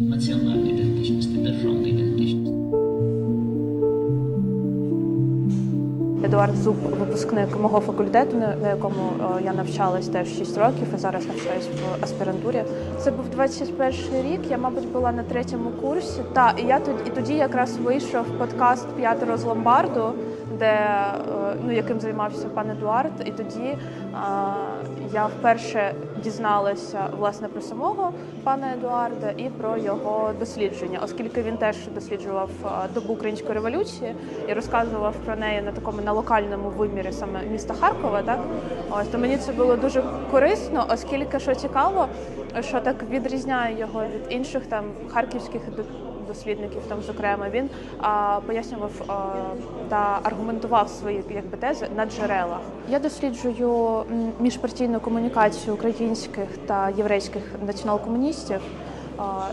національної ідентичності, державної ідентичності. Едуард Зуб, випускник мого факультету, на якому е, я навчалась теж 6 років і зараз навчаюсь в аспірантурі. Це був 21 рік. Я, мабуть, була на третьому курсі. Та і я тоді і тоді якраз вийшов подкаст П'ятеро з ломбарду, де е, ну яким займався пан Едуард. І тоді е, я вперше дізналася власне про самого пана Едуарда і про його дослідження, оскільки він теж досліджував е, добу української революції і розказував про неї на такому на локальному вимірі саме міста Харкова. Так ось то мені це було дуже корисно, оскільки що цікаво, що так відрізняє його від інших там харківських дослідників, там зокрема він а, пояснював а, та аргументував свої якби тези на джерелах. Я досліджую міжпартійну комунікацію українських та єврейських націонал-комуністів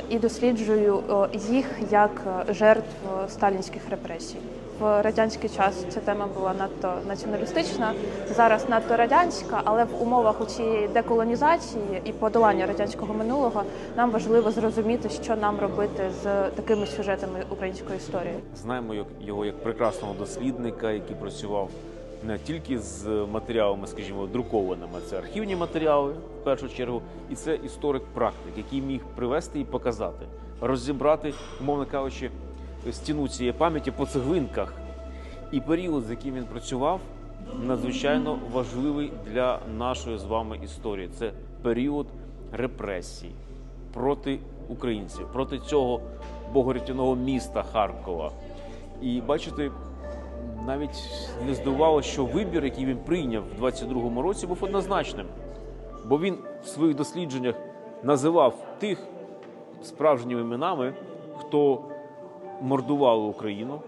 і досліджую їх як е, жертв сталінських репресій. В радянський час ця тема була надто націоналістична, зараз надто радянська, але в умовах у цієї деколонізації і подолання радянського минулого нам важливо зрозуміти, що нам робити з такими сюжетами української історії. Знаємо його як прекрасного дослідника, який працював не тільки з матеріалами, скажімо, друкованими, це архівні матеріали в першу чергу, і це історик-практик, який міг привести і показати, розібрати, умовно кажучи, стіну цієї пам'яті по цеглинках. І період, з яким він працював, надзвичайно важливий для нашої з вами історії. Це період репресій проти українців, проти цього богорятяного міста Харкова. І бачите, навіть не здивувало, що вибір, який він прийняв в 22-му році, був однозначним. Бо він в своїх дослідженнях називав тих справжніми іменами, хто мордували Україну,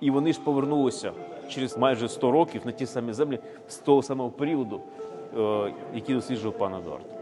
і вони ж повернулися через майже 100 років на ті самі землі з того самого періоду, е, який досліджував пан Едуард.